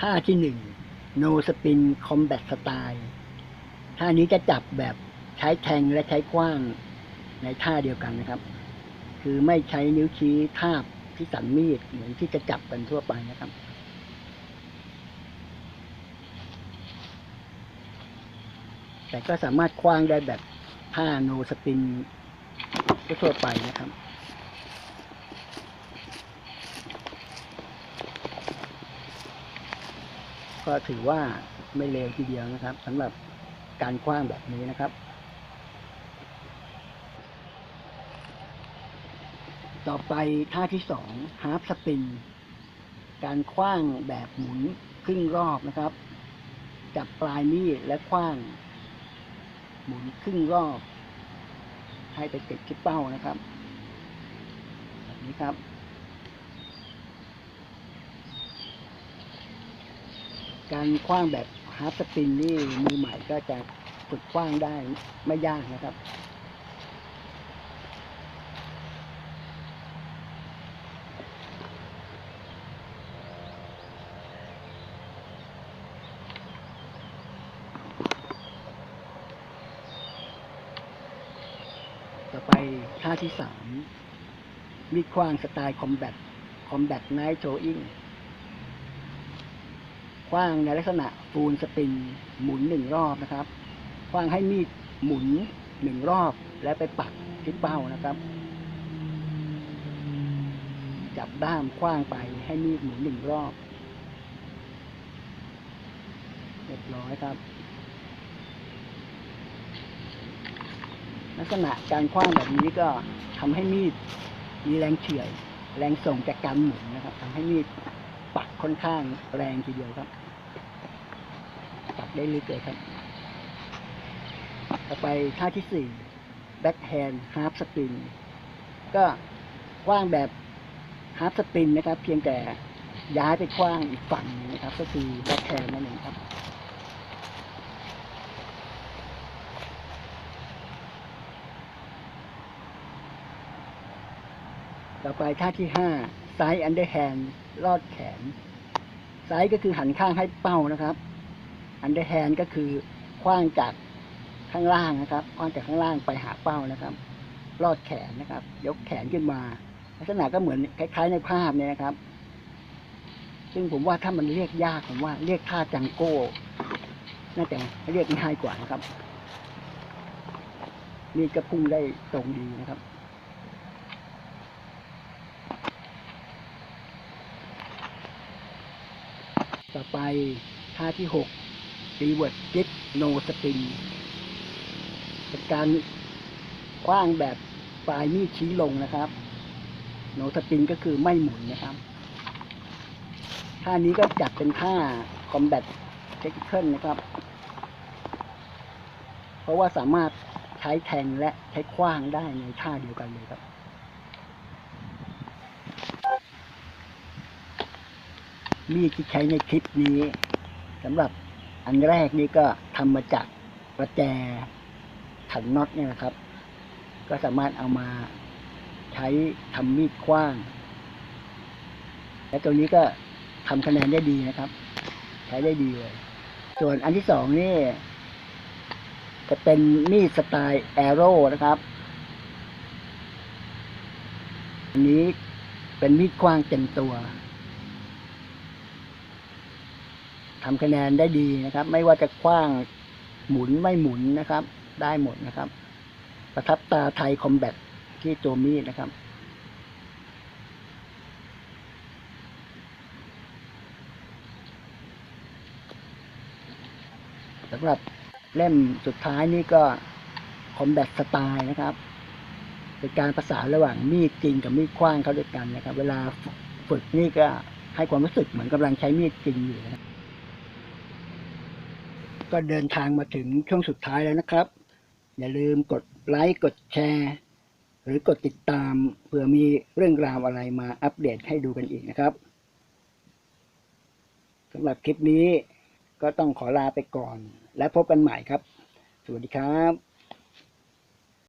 ท่าที่หนึ่ง no spin combat style ท่านี้จะจับแบบใช้แทงและใช้กว้างในท่าเดียวกันนะครับ คือไม่ใช้นิ้วชี้ทาบที่สันมีดเหมือนที่จะจับกันทั่วไปนะครับแต่ก็สามารถคว้างได้แบบท่าโนสปินทั่วไปนะครับ ก็ถือว่าไม่เลวทีเดียวนะครับสำหรับการคว้างแบบนี้นะครับ ต่อไปท่าที่สองฮาร์ปสปิน การคว้างแบบหมุนครึ่งรอบนะครับ จับปลายมีดและคว้าง หมุนครึ่งรอบ ให้ไปติดที่เป้านะครับ แบบนี้ครับ การคว้างแบบฮาร์ปสปินนี่มือใหม่ก็จะฝึกคว้างได้ไม่ยากนะครับ ต่อไปท่าที่สามมีคว้างสไตล์คอมแบทคอมแบทไนท์โชอิง คว้างในลักษณะฟูลสปินหมุนหนึ่งรอบนะครับคว้างให้มีดหมุนหนึ่งรอบแล้วไปปักที่เป้านะครับ จับด้ามคว้างไปให้มีดหมุนหนึ่งรอบเรียบร้อยครับ ลักษณะการคว้างแบบนี้ก็ทำให้มีดมีแรงเฉื่อย แรงส่งจากการหมุนนะครับทำให้มีด ปักค่อนข้างแรงทีเดียวครับ ปักได้ลึกเลยครับ ต่อไปท่าที่สี่ backhand half spin ก็คว้างแบบ half spin นะครับ เพียงแต่ย้ายไปคว้างอีกฝั่งหนึงนะครับ ก็คือ backhand นั่นเองครับต่อไปท่าที่ห้า ไซส์อันเดอร์แฮนด์ลอดแขนไซส์ก็คือหันข้างให้เป้านะครับ อันเดอร์แฮนด์ก็คือคว้างจากข้างล่างนะครับคว้างจากข้างล่างไปหาเป้านะครับ ลอดแขนนะครับ ยกแขนขึ้นมา ลักษณะก็เหมือนคล้าย ๆ ในภาพเนี่ยนะครับ ซึ่งผมว่าถ้ามันเรียกยากผมว่าเรียกท่าจังโก้น่าจะเรียกง่ายกว่านะครับ นี่ก็พุ่งได้ตรงดีนะครับ ต่อไป ท่าที่หกรีเวิร์ดจิตโนสปินเป็นการคว้างแบบปลายมีดชี้ลงนะครับ โนสปินก็คือไม่หมุนนะครับ ท่านี้ก็จัดเป็นท่าคอมแบทเทคนิคนะครับ เพราะว่าสามารถใช้แทงและใช้คว้างได้ในท่าเดียวกันเลยครับ มีดที่ใช้ในคลิปนี้สำหรับอันแรกนี่ก็ทำมาจากประแจขันน็อตเนี่ยนะครับ ก็สามารถเอามาใช้ทำมีดคว้าง และตัวนี้ก็ทำคะแนนได้ดีนะครับ ใช้ได้ดีเลย ส่วนอันที่สองนี่ จะเป็นมีดสไตล์แอโร่นะครับ อันนี้เป็นมีดคว้างเต็มตัว ทำคะแนนได้ดีนะครับ ไม่ว่าจะคว้างหมุนไม่หมุนนะครับ ได้หมดนะครับ ประทับตาไทยคอมแบทที่ตัวมีดนะครับสำหรับเล่มสุดท้ายนี่ก็คอมแบทสไตล์นะครับ เป็นการประสานระหว่างมีดจริงกับมีดคว้างเข้าด้วยกันนะครับ เวลาฝึกนี่ก็ให้ความรู้สึกเหมือนกำลังใช้มีดจริงอยู่นะครับ ก็เดินทางมาถึงช่วงสุดท้ายแล้วนะครับ อย่าลืมกดไลค์กดแชร์ หรือกดติดตามเผื่อมีเรื่องราวอะไรมาอัปเดตให้ดูกันอีกนะครับสำหรับคลิปนี้ก็ต้องขอลาไปก่อน และพบกันใหม่ครับ สวัสดีครับ